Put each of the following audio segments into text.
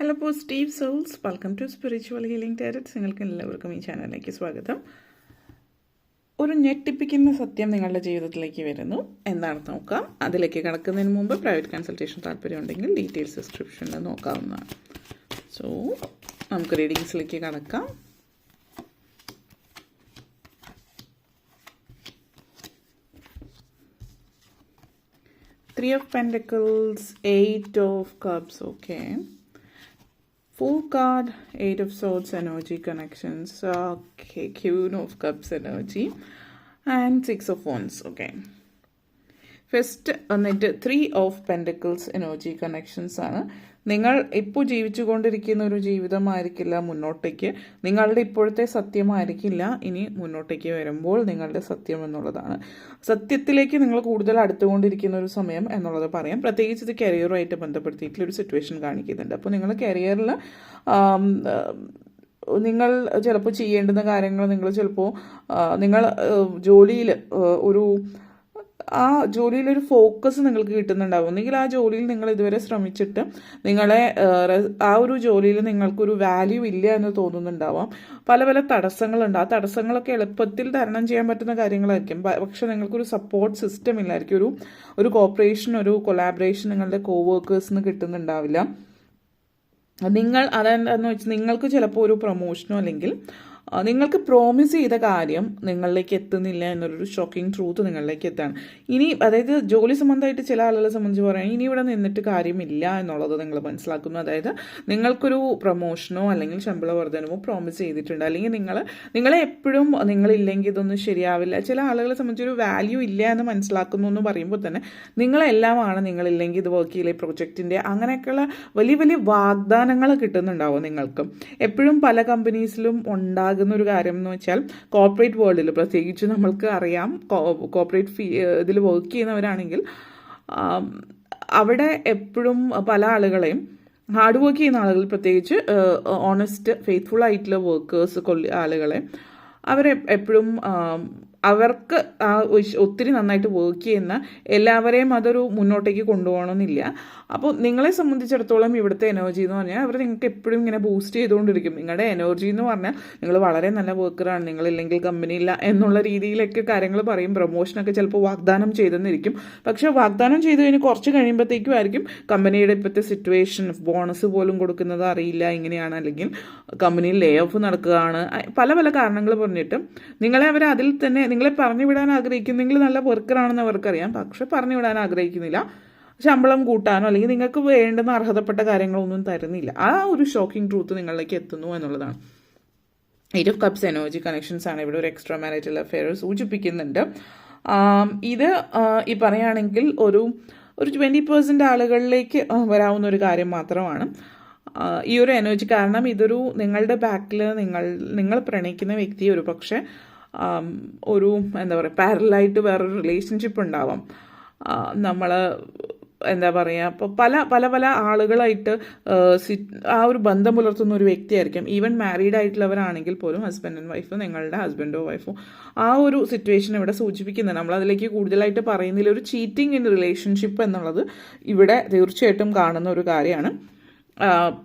Hello positive souls welcome to spiritual healing tarots നിങ്ങൾക്ക് എല്ലാവർക്കും ഈ ചാനലിലേക്ക് സ്വാഗതം. ഒരു ഞെട്ടിപ്പിക്കുന്ന സത്യം നിങ്ങളുടെ ജീവിതത്തിലേക്ക് വരുന്നു. എന്താണ് നോക്കാം? അതിലേക്ക് കടക്കുന്നതിന് മുമ്പ് പ്രൈവറ്റ് കൺസൾട്ടേഷൻ താല്പര്യമുണ്ടെങ്കിൽ ഡീറ്റെയിൽസ് ഡിസ്ക്രിപ്ഷനിൽ നോക്കാവുന്നതാണ്. സോ നമുക്ക് റീഡിങ്സിലേക്ക് കടക്കാം. Three of pentacles eight of cups okay. Full card, Eight of Swords energy connections, okay. Queen of Cups energy, and Six of Wands, okay. First വന്നിട്ട് three of pentacles energy connections ആണ് നിങ്ങൾ ഇപ്പോൾ ജീവിച്ചു കൊണ്ടിരിക്കുന്ന ഒരു ജീവിതമായിരിക്കില്ല മുന്നോട്ടേക്ക്. നിങ്ങളുടെ ഇപ്പോഴത്തെ സത്യമായിരിക്കില്ല. ഇനി മുന്നോട്ടേക്ക് വരുമ്പോൾ നിങ്ങളുടെ സത്യം എന്നുള്ളതാണ്. സത്യത്തിലേക്ക് നിങ്ങൾ കൂടുതൽ അടുത്തുകൊണ്ടിരിക്കുന്ന ഒരു സമയം എന്നുള്ളത് പറയാം. പ്രത്യേകിച്ച് ഇത് കരിയറുമായിട്ട് ബന്ധപ്പെടുത്തിയിട്ടുള്ള ഒരു സിറ്റുവേഷൻ കാണിക്കുന്നുണ്ട്. അപ്പോൾ നിങ്ങൾ കരിയറിൽ നിങ്ങൾ ചിലപ്പോൾ ചെയ്യേണ്ടുന്ന കാര്യങ്ങൾ നിങ്ങൾ ചിലപ്പോൾ നിങ്ങൾ ജോലിയിൽ ഒരു ആ ജോലിയിലൊരു ഫോക്കസ് നിങ്ങൾക്ക് കിട്ടുന്നുണ്ടാവും. ഒന്നുകിൽ ആ ജോലിയിൽ നിങ്ങൾ ഇതുവരെ ശ്രമിച്ചിട്ട് നിങ്ങളെ ആ ഒരു ജോലിയിൽ നിങ്ങൾക്കൊരു വാല്യൂ ഇല്ല എന്ന് തോന്നുന്നുണ്ടാവാം. പല പല തടസ്സങ്ങളുണ്ട്. ആ തടസ്സങ്ങളൊക്കെ എളുപ്പത്തിൽ തരണം ചെയ്യാൻ പറ്റുന്ന കാര്യങ്ങളായിരിക്കും. പക്ഷെ നിങ്ങൾക്കൊരു സപ്പോർട്ട് സിസ്റ്റം ഇല്ലായിരിക്കും. ഒരു ഒരു കോപ്പറേഷൻ ഒരു കൊലാബറേഷൻ നിങ്ങളുടെ കോവർക്കേഴ്സിന് കിട്ടുന്നുണ്ടാവില്ല. നിങ്ങൾ അതെന്താണെന്ന് വെച്ചാൽ നിങ്ങൾക്ക് ചിലപ്പോൾ ഒരു പ്രൊമോഷനോ അല്ലെങ്കിൽ നിങ്ങൾക്ക് പ്രോമിസ് ചെയ്ത കാര്യം നിങ്ങളിലേക്ക് എത്തുന്നില്ല എന്നൊരു ഷോക്കിംഗ് ട്രൂത്ത് നിങ്ങളിലേക്ക് എത്താണ്. ഇനി അതായത് ജോലി സംബന്ധമായിട്ട് ചില ആളുകളെ സംബന്ധിച്ച് പറയാം ഇനി ഇവിടെ നിന്നിട്ട് കാര്യമില്ല എന്നുള്ളത് നിങ്ങൾ മനസ്സിലാക്കുന്നു. അതായത് നിങ്ങൾക്കൊരു പ്രൊമോഷനോ അല്ലെങ്കിൽ ശമ്പള വർധനമോ പ്രോമിസ് ചെയ്തിട്ടുണ്ട്. അല്ലെങ്കിൽ നിങ്ങൾ നിങ്ങളെ എപ്പോഴും നിങ്ങളില്ലെങ്കിൽ ഇതൊന്നും ശരിയാവില്ല. ചില ആളുകളെ സംബന്ധിച്ചൊരു വാല്യൂ ഇല്ല എന്ന് മനസ്സിലാക്കുന്നു എന്ന് പറയുമ്പോൾ തന്നെ നിങ്ങളെല്ലാമാണ് നിങ്ങളില്ലെങ്കിൽ ഇത് വർക്ക് ചെയ്യില്ലേ പ്രൊജക്റ്റിന്റെ അങ്ങനെയൊക്കെയുള്ള വലിയ വലിയ വാഗ്ദാനങ്ങൾ കിട്ടുന്നുണ്ടാവും നിങ്ങൾക്ക്. എപ്പോഴും പല കമ്പനീസിലും ഉണ്ടാകും ആകുന്ന ഒരു കാര്യം എന്ന് വെച്ചാൽ കോർപ്പറേറ്റ് വേൾഡിൽ പ്രത്യേകിച്ച് നമ്മൾക്ക് അറിയാം. കോർപ്പറേറ്റ് ഫീ ഇതിൽ വർക്ക് ചെയ്യുന്നവരാണെങ്കിൽ അവിടെ എപ്പോഴും പല ആളുകളെയും ഹാർഡ് വർക്ക് ചെയ്യുന്ന ആളുകൾ പ്രത്യേകിച്ച് ഓണസ്റ്റ് ഫെയ്ത്ത്ഫുൾ ആയിട്ടുള്ള വർക്കേഴ്സ് കൊള്ളി ആളുകളെ അവരെ എപ്പോഴും അവർക്ക് ആ ഒത്തിരി നന്നായിട്ട് വർക്ക് ചെയ്യുന്ന എല്ലാവരെയും അതൊരു മുന്നോട്ടേക്ക് കൊണ്ടുപോകണമെന്നില്ല അപ്പോൾ നിങ്ങളെ സംബന്ധിച്ചിടത്തോളം ഇവിടുത്തെ എനർജി എന്ന് പറഞ്ഞാൽ അവർ നിങ്ങൾക്ക് എപ്പോഴും ഇങ്ങനെ ബൂസ്റ്റ് ചെയ്തുകൊണ്ടിരിക്കും നിങ്ങളുടെ എനർജി എന്ന് പറഞ്ഞാൽ നിങ്ങൾ വളരെ നല്ല വർക്കറാണ് കമ്പനി ഇല്ല എന്നുള്ള രീതിയിലൊക്കെ കാര്യങ്ങൾ പറയും. പ്രൊമോഷനൊക്കെ ചിലപ്പോൾ വാഗ്ദാനം ചെയ്തെന്നിരിക്കും. പക്ഷേ വാഗ്ദാനം ചെയ്തു കഴിഞ്ഞ് കുറച്ച് കഴിയുമ്പോഴത്തേക്കും ആയിരിക്കും കമ്പനിയുടെ ഇപ്പോഴത്തെ സിറ്റുവേഷൻ ബോണസ് പോലും കൊടുക്കുന്നത് അറിയില്ല ഇങ്ങനെയാണ്. അല്ലെങ്കിൽ കമ്പനിയിൽ ലേ ഓഫ് നടക്കുകയാണ്. പല പല കാരണങ്ങൾ പറഞ്ഞിട്ടും നിങ്ങളെ അവർ അതിൽ തന്നെ നിങ്ങളെ പറഞ്ഞു വിടാൻ ആഗ്രഹിക്കുന്നെങ്കിൽ നല്ല വർക്കറാണെന്ന് അവർക്കറിയാം. പക്ഷെ പറഞ്ഞു വിടാൻ ആഗ്രഹിക്കുന്നില്ല. ശമ്പളം കൂട്ടാനോ അല്ലെങ്കിൽ നിങ്ങൾക്ക് വേണ്ടുന്ന അർഹതപ്പെട്ട കാര്യങ്ങളൊന്നും തരുന്നില്ല. ആ ഒരു ഷോക്കിംഗ് ട്രൂത്ത് നിങ്ങളിലേക്ക് എത്തുന്നു എന്നുള്ളതാണ്. Eight of cups energy connections ആണ് ഇവിടെ ഒരു എക്സ്ട്രാ മാരിറ്റൽ അഫെയർ സൂചിപ്പിക്കുന്നുണ്ട്. ഇത് ഈ പറയുകയാണെങ്കിൽ ഒരു ഒരു ട്വന്റി പേഴ്സന്റ് ആളുകളിലേക്ക് വരാവുന്ന ഒരു കാര്യം മാത്രമാണ്. ഈ ഒരു എനർജി കാരണം ഇതൊരു നിങ്ങളുടെ ബാക്കിൽ നിങ്ങൾ നിങ്ങൾ പ്രണയിക്കുന്ന വ്യക്തി ഒരു പക്ഷേ ഒരു എന്താ പറയുക പാരലായിട്ട് വേറൊരു റിലേഷൻഷിപ്പ് ഉണ്ടാവാം. നമ്മൾ എന്താ പറയുക അപ്പോൾ പല പല പല ആളുകളായിട്ട് ആ ഒരു ബന്ധം പുലർത്തുന്ന ഒരു വ്യക്തിയായിരിക്കും. ഈവൻ മാരീഡ് ആയിട്ടുള്ളവരാണെങ്കിൽ പോലും ഹസ്ബൻഡ് ആൻഡ് വൈഫ് നിങ്ങളുടെ ഹസ്ബൻഡോ വൈഫോ ആ ഒരു സിറ്റുവേഷൻ ഇവിടെ സൂചിപ്പിക്കുന്നത് നമ്മൾ അതിലേക്ക് കൂടുതലായിട്ട് പറയുന്നതിൽ ഒരു ചീറ്റിംഗ് ഇൻ റിലേഷൻഷിപ്പ് എന്നുള്ളത് ഇവിടെ തീർച്ചയായിട്ടും കാണുന്ന ഒരു കാര്യമാണ്.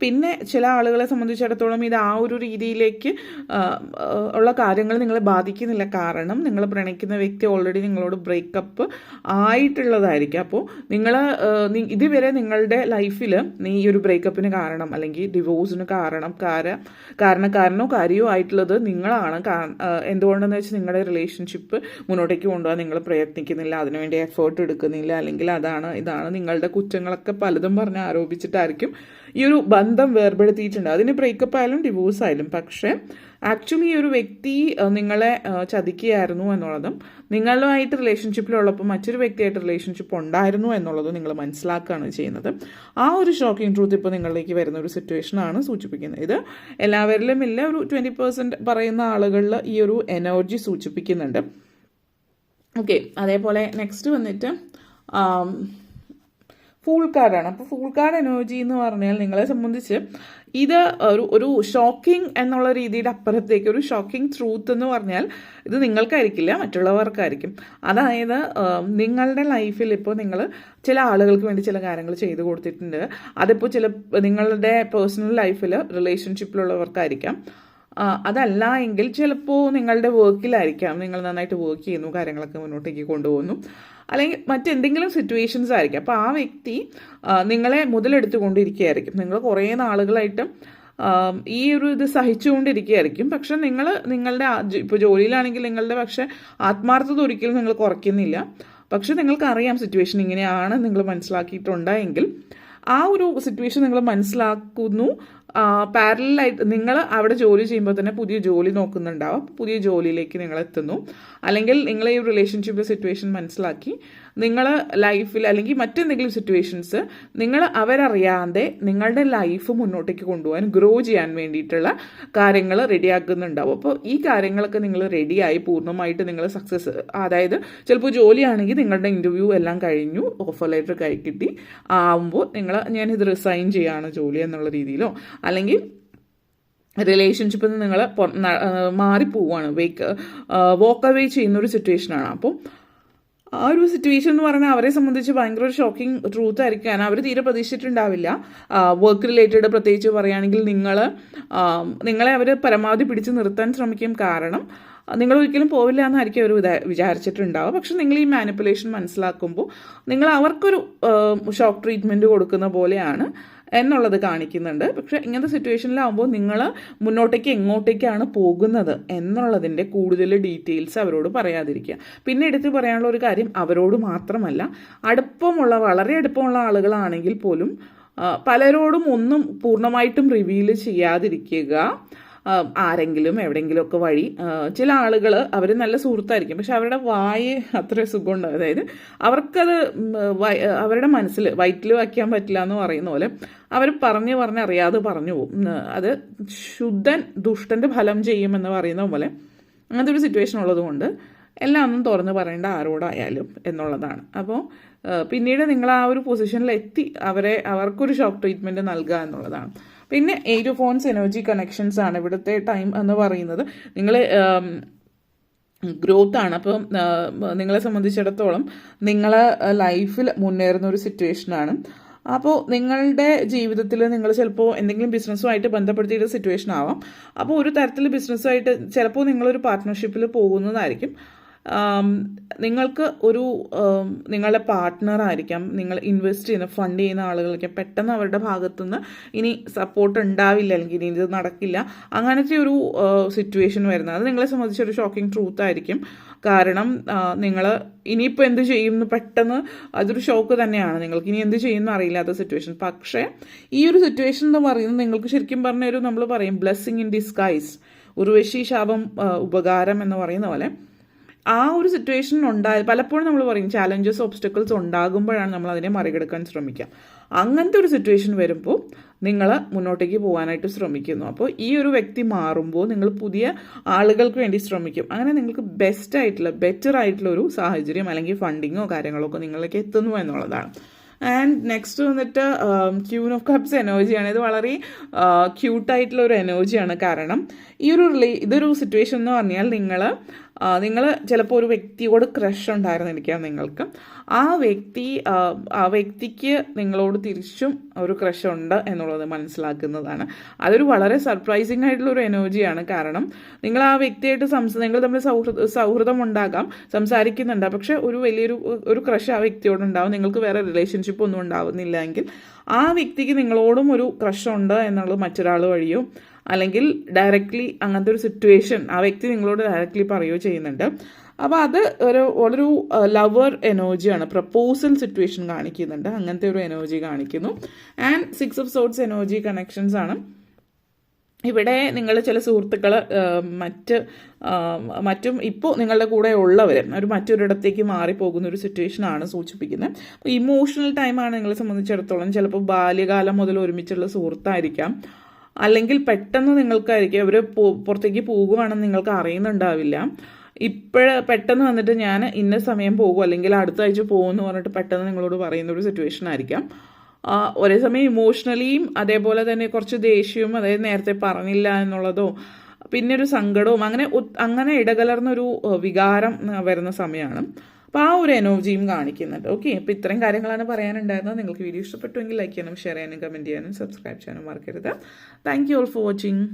പിന്നെ ചില ആളുകളെ സംബന്ധിച്ചിടത്തോളം ഇത് ആ ഒരു രീതിയിലേക്ക് ഉള്ള കാര്യങ്ങൾ നിങ്ങളെ ബാധിക്കുന്നില്ല. കാരണം നിങ്ങൾ പ്രണയിക്കുന്ന വ്യക്തി ഓൾറെഡി നിങ്ങളോട് ബ്രേക്കപ്പ് ആയിട്ടുള്ളതായിരിക്കും. അപ്പോൾ നിങ്ങൾ ഇതുവരെ നിങ്ങളുടെ ലൈഫിൽ നീ ഈ ഒരു ബ്രേക്കപ്പിന് കാരണം അല്ലെങ്കിൽ ഡിവോഴ്സിന് കാരണം കാര കാരണക്കാരനോ കാര്യമോ ആയിട്ടുള്ളത് നിങ്ങളാണ്. എന്തുകൊണ്ടെന്ന് വെച്ചാൽ നിങ്ങളുടെ റിലേഷൻഷിപ്പ് മുന്നോട്ടേക്ക് കൊണ്ടുപോകാൻ നിങ്ങൾ പ്രയത്നിക്കുന്നില്ല. അതിനുവേണ്ടി എഫേർട്ട് എടുക്കുന്നില്ല. അല്ലെങ്കിൽ അതാണ് ഇതാണ് നിങ്ങളുടെ കുറ്റങ്ങളൊക്കെ പലതും പറഞ്ഞ് ആരോപിച്ചിട്ടായിരിക്കും. ഈ ഒരു ബന്ധം വേർപെടുത്തിയിട്ടുണ്ട്. അതിന് ബ്രേക്കപ്പ് ആയാലും ഡിവോഴ്സ് ആയാലും. പക്ഷേ ആക്ച്വലി ഈ ഒരു വ്യക്തി നിങ്ങളെ ചതിക്കുകയായിരുന്നു എന്നുള്ളതും നിങ്ങളുമായിട്ട് റിലേഷൻഷിപ്പിലുള്ളപ്പോൾ മറ്റൊരു വ്യക്തിയായിട്ട് റിലേഷൻഷിപ്പ് ഉണ്ടായിരുന്നു എന്നുള്ളതും നിങ്ങൾ മനസ്സിലാക്കുകയാണ് ചെയ്യുന്നത്. ആ ഒരു ഷോക്കിംഗ് ട്രൂത്ത് ഇപ്പോൾ നിങ്ങളിലേക്ക് വരുന്ന ഒരു സിറ്റുവേഷനാണ് സൂചിപ്പിക്കുന്നത്. ഇത് എല്ലാവരിലും ഇല്ല. ഒരു ട്വന്റി പെർസെന്റ് പറയുന്ന ആളുകളിൽ ഈ ഒരു എനർജി സൂചിപ്പിക്കുന്നുണ്ട്. ഓക്കെ അതേപോലെ നെക്സ്റ്റ് വന്നിട്ട് ഫുൾ കാർഡാണ് അപ്പോൾ ഫുൾ കാർഡ് എനർജി എന്ന് പറഞ്ഞാൽ നിങ്ങളെ സംബന്ധിച്ച് ഇത് ഒരു ഒരു ഷോക്കിംഗ് എന്നുള്ള രീതിയുടെ അപ്പുറത്തേക്ക് ഒരു ഷോക്കിംഗ് ട്രൂത്ത് എന്ന് പറഞ്ഞാൽ ഇത് നിങ്ങൾക്കായിരിക്കില്ല മറ്റുള്ളവർക്കായിരിക്കും. അതായത് നിങ്ങളുടെ ലൈഫിൽ ഇപ്പോൾ നിങ്ങൾ ചില ആളുകൾക്ക് വേണ്ടി ചില കാര്യങ്ങൾ ചെയ്തു കൊടുത്തിട്ടുണ്ട്. അതിപ്പോൾ ചില നിങ്ങളുടെ പേഴ്സണൽ ലൈഫിൽ റിലേഷൻഷിപ്പിലുള്ളവർക്കായിരിക്കാം അതല്ല എങ്കിൽ ചിലപ്പോൾ നിങ്ങളുടെ വർക്കിലായിരിക്കാം നിങ്ങൾ നന്നായിട്ട് വർക്ക് ചെയ്യുന്നു കാര്യങ്ങളൊക്കെ മുന്നോട്ടേക്ക് കൊണ്ടുപോകുന്നു. അല്ലെങ്കിൽ മറ്റെന്തെങ്കിലും സിറ്റുവേഷൻസ് ആയിരിക്കും. അപ്പോൾ ആ വ്യക്തി നിങ്ങളെ മുതലെടുത്തുകൊണ്ടിരിക്കുകയായിരിക്കും. നിങ്ങൾ കുറേ നാളുകളായിട്ട് ഈ ഒരു ഇത് സഹിച്ചുകൊണ്ടിരിക്കുകയായിരിക്കും. പക്ഷെ നിങ്ങൾ നിങ്ങളുടെ ഇപ്പോൾ ജോലിയിലാണെങ്കിൽ നിങ്ങളുടെ പക്ഷെ ആത്മാർത്ഥത ഒരിക്കലും നിങ്ങൾ കുറയ്ക്കുന്നില്ല. പക്ഷെ നിങ്ങൾക്കറിയാം സിറ്റുവേഷൻ ഇങ്ങനെയാണ്. നിങ്ങൾ മനസ്സിലാക്കിയിട്ടുണ്ടെങ്കിൽ ആ ഒരു സിറ്റുവേഷൻ നിങ്ങൾ മനസ്സിലാക്കുന്നു. പാരലായിട്ട് നിങ്ങൾ അവിടെ ജോലി ചെയ്യുമ്പോൾ തന്നെ പുതിയ ജോലി നോക്കുന്നുണ്ടാവും. പുതിയ ജോലിയിലേക്ക് നിങ്ങൾ എത്തുന്നു. അല്ലെങ്കിൽ നിങ്ങൾ ഈ റിലേഷൻഷിപ്പ് സിറ്റുവേഷൻ മനസ്സിലാക്കി. നിങ്ങൾ ലൈഫിൽ അല്ലെങ്കിൽ മറ്റെന്തെങ്കിലും സിറ്റുവേഷൻസ് നിങ്ങൾ അവരറിയാതെ നിങ്ങളുടെ ലൈഫ് മുന്നോട്ടേക്ക് കൊണ്ടുപോകാൻ ഗ്രോ ചെയ്യാൻ വേണ്ടിയിട്ടുള്ള കാര്യങ്ങൾ റെഡിയാക്കുന്നുണ്ടാവും അപ്പോൾ ഈ കാര്യങ്ങളൊക്കെ നിങ്ങൾ റെഡിയായി പൂർണമായിട്ട് നിങ്ങൾ സക്സസ് അതായത് ചിലപ്പോൾ ജോലിയാണെങ്കിൽ നിങ്ങളുടെ ഇന്റർവ്യൂ എല്ലാം കഴിഞ്ഞു ഓഫർ ലെറ്റർ കൈ കിട്ടി ആവുമ്പോൾ നിങ്ങൾ ഞാനിത് റിസൈൻ ചെയ്യാണ് ജോലി എന്നുള്ള രീതിയിലോ അല്ലെങ്കിൽ റിലേഷൻഷിപ്പിൽ നിന്ന് നിങ്ങൾ മാറിപ്പോവാണ് വേക്ക് വോക്ക് അവേ ചെയ്യുന്ന ഒരു സിറ്റുവേഷനാണ് അപ്പം ആ ഒരു സിറ്റുവേഷൻ എന്ന് പറഞ്ഞാൽ അവരെ സംബന്ധിച്ച് ഭയങ്കര ഒരു ഷോക്കിംഗ് ട്രൂത്ത് ആയിരിക്കാൻ അവർ തീരെ പ്രതീക്ഷിച്ചിട്ടുണ്ടാവില്ല. വർക്ക് റിലേറ്റഡ് പ്രത്യേകിച്ച് പറയുകയാണെങ്കിൽ നിങ്ങൾ നിങ്ങളെ അവർ പരമാവധി പിടിച്ചു നിർത്താൻ ശ്രമിക്കും കാരണം നിങ്ങൾ ഒരിക്കലും പോവില്ല എന്നായിരിക്കും അവർ വിചാ- വിചാരിച്ചിട്ടുണ്ടാവുക. പക്ഷെ നിങ്ങൾ ഈ മാനിപ്പുലേഷൻ മനസ്സിലാക്കുമ്പോൾ നിങ്ങൾ അവർക്കൊരു ഷോക്ക് ട്രീറ്റ്മെന്റ് കൊടുക്കുന്ന പോലെയാണ് എന്നുള്ളത് കാണിക്കുന്നുണ്ട്. പക്ഷെ ഇങ്ങനത്തെ സിറ്റുവേഷനിലാവുമ്പോൾ നിങ്ങൾ മുന്നോട്ടേക്ക് എങ്ങോട്ടേക്കാണ് പോകുന്നത് എന്നുള്ളതിന്റെ കൂടുതൽ ഡീറ്റെയിൽസ് അവരോട് പറയാതിരിക്കുക. പിന്നെ എടുത്ത് പറയാനുള്ള ഒരു കാര്യം അവരോട് മാത്രമല്ല അടുപ്പമുള്ള വളരെ അടുപ്പമുള്ള ആളുകളാണെങ്കിൽ പോലും പലരോടും ഒന്നും പൂർണമായിട്ടും റിവീൽ ചെയ്യാതിരിക്കുക. ആരെങ്കിലും എവിടെയെങ്കിലുമൊക്കെ വഴി ചില ആളുകൾ അവർ നല്ല സുഹൃത്തായിരിക്കും. പക്ഷെ അവരുടെ വായ അത്ര സുഖമുണ്ട്. അതായത് അവർക്കത് അവരുടെ മനസ്സിൽ വയറ്റിൽ വയ്ക്കാൻ പറ്റില്ല എന്ന് പറയുന്ന പോലെ അവർ പറഞ്ഞ് പറഞ്ഞ് അറിയാതെ പറഞ്ഞു പോകും. അത് ശുദ്ധൻ ദുഷ്ടന്റെ ഫലം ചെയ്യുമെന്ന് പറയുന്ന പോലെ അങ്ങനത്തെ ഒരു സിറ്റുവേഷൻ ഉള്ളതുകൊണ്ട് എല്ലാം ഒന്നും തുറന്ന് പറയേണ്ട ആരോടായാലും എന്നുള്ളതാണ്. അപ്പോൾ പിന്നീട് നിങ്ങൾ ആ ഒരു പൊസിഷനിൽ എത്തി അവരെ അവർക്കൊരു ഷോക്ക് ട്രീറ്റ്മെന്റ് നൽകുക എന്നുള്ളതാണ്. പിന്നെ ഏരു ഫോൺസ് എനർജി കണക്ഷൻസ് ആണ് ഇവിടുത്തെ ടൈം എന്ന് പറയുന്നത്. നിങ്ങൾ ഗ്രോത്ത് ആണ്. അപ്പം നിങ്ങളെ സംബന്ധിച്ചിടത്തോളം നിങ്ങൾ ലൈഫിൽ മുന്നേറുന്ന ഒരു സിറ്റുവേഷനാണ് അപ്പോൾ നിങ്ങളുടെ ജീവിതത്തിൽ നിങ്ങൾ ചിലപ്പോൾ എന്തെങ്കിലും ബിസിനസ്സുമായിട്ട് ബന്ധപ്പെടുത്തിയിട്ട് സിറ്റുവേഷൻ ആവാം. അപ്പോൾ ഒരു തരത്തിൽ ബിസിനസ്സുമായിട്ട് ചിലപ്പോൾ നിങ്ങളൊരു പാർട്ട്ണർഷിപ്പിൽ പോകുന്നതായിരിക്കും. നിങ്ങൾക്ക് ഒരു നിങ്ങളുടെ പാർട്ട്ണർ ആയിരിക്കാം. നിങ്ങൾ ഇൻവെസ്റ്റ് ചെയ്യുന്ന ഫണ്ട് ചെയ്യുന്ന ആളുകൾക്ക് പെട്ടെന്ന് അവരുടെ ഭാഗത്തുനിന്ന് ഇനി സപ്പോർട്ട് ഉണ്ടാവില്ല അല്ലെങ്കിൽ ഇനി ഇത് നടക്കില്ല. അങ്ങനത്തെ ഒരു സിറ്റുവേഷൻ വരുന്നത്. അത് നിങ്ങളെ സംബന്ധിച്ചൊരു ഷോക്കിംഗ് ട്രൂത്ത് ആയിരിക്കും. കാരണം നിങ്ങൾ ഇനിയിപ്പോൾ എന്ത് ചെയ്യും എന്ന് പെട്ടെന്ന് അതൊരു ഷോക്ക് തന്നെയാണ്. നിങ്ങൾക്ക് ഇനി എന്ത് ചെയ്യുമെന്ന് അറിയില്ലാത്ത സിറ്റുവേഷൻ പക്ഷേ ഈ ഒരു സിറ്റുവേഷൻ എന്ന് പറയുന്നത് നിങ്ങൾക്ക് ശരിക്കും പറഞ്ഞ ഒരു നമ്മൾ പറയും ബ്ലെസ്സിങ് ഇൻ ഡിസ്കൈസ് ഉർവശി ശാപം ഉപകാരം എന്ന് പറയുന്ന പോലെ. ആ ഒരു സിറ്റുവേഷൻ ഉണ്ടായ പലപ്പോഴും നമ്മൾ പറയും ചാലഞ്ചസ് ഒബ്സ്റ്റക്കിൾസ് ഉണ്ടാകുമ്പോഴാണ് നമ്മൾ അതിനെ മറികടക്കാൻ ശ്രമിക്കുക. അങ്ങനത്തെ ഒരു സിറ്റുവേഷൻ വരുമ്പോൾ നിങ്ങൾ മുന്നോട്ടേക്ക് പോകാനായിട്ട് ശ്രമിക്കുന്നു. അപ്പോൾ ഈ ഒരു വ്യക്തി മാറുമ്പോൾ നിങ്ങൾ പുതിയ ആളുകൾക്ക് വേണ്ടി ശ്രമിക്കും. അങ്ങനെ നിങ്ങൾക്ക് ബെസ്റ്റ് ആയിട്ടുള്ള ബെറ്റർ ആയിട്ടുള്ള ഒരു സാഹചര്യം അല്ലെങ്കിൽ ഫണ്ടിങ്ങോ കാര്യങ്ങളോ ഒക്കെ നിങ്ങളിലേക്ക് എത്തുന്നു എന്നുള്ളതാണ്. ആൻഡ് നെക്സ്റ്റ് വന്നിട്ട് ക്യൂൻ ഓഫ് കപ്സ് എനർജിയാണ് ഇത് വളരെ ക്യൂട്ടായിട്ടുള്ള ഒരു എനർജിയാണ് കാരണം ഈ ഒരു റിലേ ഇതൊരു സിറ്റുവേഷൻ എന്ന് പറഞ്ഞാൽ നിങ്ങൾ നിങ്ങൾ ചിലപ്പോൾ ഒരു വ്യക്തിയോട് ക്രഷ് ഉണ്ടായിരുന്നിരിക്കാം നിങ്ങൾക്ക്. ആ വ്യക്തി ആ, വ്യക്തിക്ക് നിങ്ങളോട് തിരിച്ചും ഒരു ക്രഷ് ഉണ്ട് എന്നുള്ളത് മനസ്സിലാക്കുന്നതാണ്. അതൊരു വളരെ സർപ്രൈസിങ് ആയിട്ടുള്ള ഒരു എനർജിയാണ് കാരണം നിങ്ങൾ ആ വ്യക്തിയായിട്ട് സംസ നിങ്ങൾ തമ്മിൽ സൗഹൃദ സൗഹൃദം ഉണ്ടാകാം സംസാരിക്കുന്നുണ്ട്. പക്ഷെ ഒരു വലിയൊരു ഒരു ക്രഷ് ആ വ്യക്തിയോട് ഉണ്ടാവും. നിങ്ങൾക്ക് വേറെ റിലേഷൻഷിപ്പ് ഒന്നും ഉണ്ടാവുന്നില്ല എങ്കിൽ ആ വ്യക്തിക്ക് നിങ്ങളോടും ഒരു ക്രഷ് ഉണ്ട് എന്നുള്ളത് മറ്റൊരാൾ വഴിയോ അല്ലെങ്കിൽ ഡയറക്റ്റ്ലി അങ്ങനത്തെ ഒരു സിറ്റുവേഷൻ ആ വ്യക്തി നിങ്ങളോട് ഡയറക്റ്റ്ലി പറയുകയോ ചെയ്യുന്നുണ്ട്. അപ്പോൾ അത് ഒരു ഒരു ലവർ എനർജിയാണ് പ്രപ്പോസൽ സിറ്റുവേഷൻ കാണിക്കുന്നുണ്ട്. അങ്ങനത്തെ ഒരു എനർജി കാണിക്കുന്നു. And six of swords energy connections ആണ്. ഇവിടെ നിങ്ങൾ ചില സുഹൃത്തുക്കൾ മറ്റ് മറ്റും ഇപ്പോൾ നിങ്ങളുടെ കൂടെ ഉള്ളവർ ഒരു മറ്റൊരിടത്തേക്ക് മാറിപ്പോകുന്ന ഒരു സിറ്റുവേഷനാണ് സൂചിപ്പിക്കുന്നത്. അപ്പോൾ ഇമോഷണൽ ടൈമാണ് നിങ്ങളെ സംബന്ധിച്ചിടത്തോളം ചിലപ്പോൾ ബാല്യകാലം മുതൽ ഒരുമിച്ചുള്ള സുഹൃത്തായിരിക്കാം. അല്ലെങ്കിൽ പെട്ടെന്ന് നിങ്ങൾക്കായിരിക്കും. അവർ പുറത്തേക്ക് പോകുവാണെന്ന് നിങ്ങൾക്ക് അറിയുന്നുണ്ടാവില്ല. ഇപ്പോഴ പെട്ടെന്ന് വന്നിട്ട് ഞാൻ ഇന്ന സമയം പോകും അല്ലെങ്കിൽ അടുത്ത ആഴ്ച പോകും എന്ന് പറഞ്ഞിട്ട് പെട്ടെന്ന് നിങ്ങളോട് പറയുന്ന ഒരു സിറ്റുവേഷൻ ആയിരിക്കാം. ഒരേ സമയം ഇമോഷണലിയും അതേപോലെ തന്നെ കുറച്ച് ദേഷ്യവും അതായത് നേരത്തെ പറഞ്ഞില്ല എന്നുള്ളതോ പിന്നെ ഒരു സങ്കടവും അങ്ങനെ അങ്ങനെ ഇടകലർന്നൊരു വികാരം വരുന്ന സമയമാണ്. അപ്പോൾ ആ ഒരു എനർജിയും കാണിക്കുന്നുണ്ട്. ഓക്കെ അപ്പോൾ ഇത്രയും കാര്യങ്ങളാണ് പറയാനുണ്ടായിരുന്നത്. നിങ്ങൾക്ക് വീഡിയോ ഇഷ്ടപ്പെട്ടുവെങ്കിൽ ലൈക്ക് ചെയ്യാനും ഷെയർ ചെയ്യാനും കമന്റ് ചെയ്യാനും സബ്സ്ക്രൈബ് ചെയ്യാനും മറക്കരുത്. Thank you all for watching